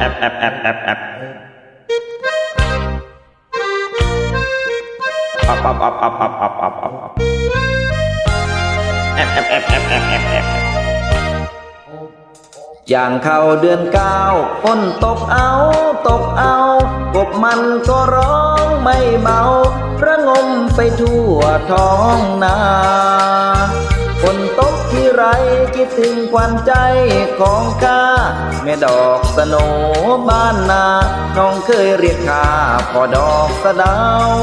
แอบแอบแอบแอบแอบอับอับอับอับอับอับอับอับอับแอบแอบแอบแอบแอบแอบแอบอย่างเข้าเดือนเก้าฝนตกเอาตกเอา กบมันก็ร้องไม่เบา ระงมไปทั่วท้องนา ฝนตกที่ไรคิดถึงควันใจของข้าแม่ดอกสโนบ้านนา น้องเคยเรียกข้าพอดอกสะดาว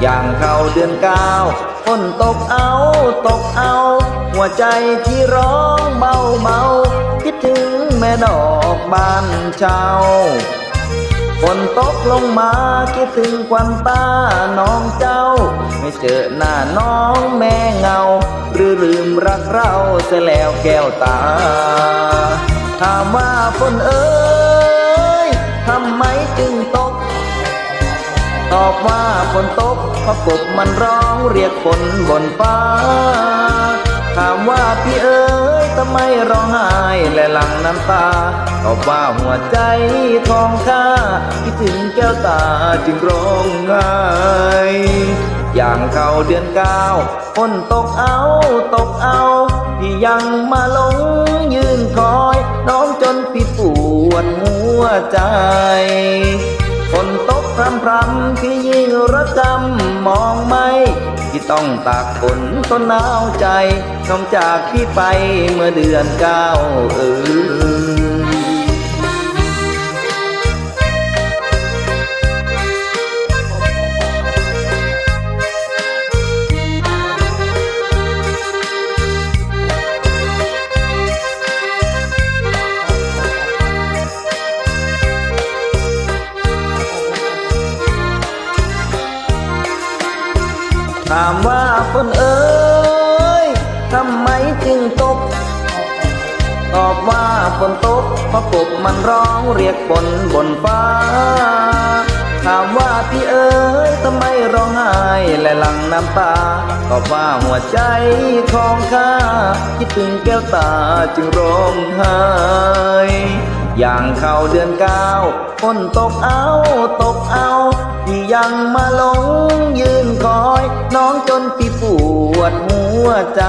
อย่างเข้าเดือนเก้าฝนตกเอาตกเอา หัวใจที่ร้องเบาเบาคิดถึงแม่ดอกบ้านเช่า ฝนตกลงมาคิดถึงควันตาน้องเจ้า ไม่เจอหน้าน้องแม่เงา หรือลืมรักเราเสียแล้วแก้วตา ถามว่าฝนเอ้ยทำไมจึงตก ตอบว่าฝนตกเพราะกบมันร้องเรียกฝนบนฟ้า ถามว่าพี่เอ๋ยทำไมร้องไห้และหลั่งน้ำตา ตอบว่าหัวใจทองค ถึงแก้วตาจึงร้องไห้อย่างเข้าเดือนเก้าฝนตกเอาตกเอา พี่ยังมาหลงยืนคอย น้องจนพี่ปวดหัวใจฝนตกพรำพรำพี่ยิ่งระกำมองไม่ที่ต้องตากฝนต้นหนาวใจน้องจากพี่ไปเมื่อเดือนเก้าเออ ถามว่าฝนเอ๋ยทำไมจึงตก ตอบว่าฝนตกเพราะกบมันร้องเรียกฝนบนฟ้า ถามว่าพี่เอ๋ยทำไมร้องไห้และหลั่งน้ำตา ตอบว่าหัวใจของข้าคิดถึงแก้วตาจึงร้องไห้ อย่างเข้าเดือนเก้าฝนตกเอาตกเอาพี่ยังมาหลงยืนคอย น้องจนพี่ปวดหัวใจ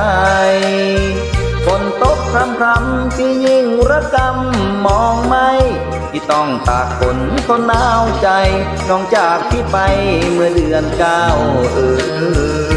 ฝนตกพรำพรำที่ยิ่งระกำมองไม่ที่ต้องตากฝนทนหนาวใจ น้องจากพี่ไปเมื่อเดือนเก้าเออ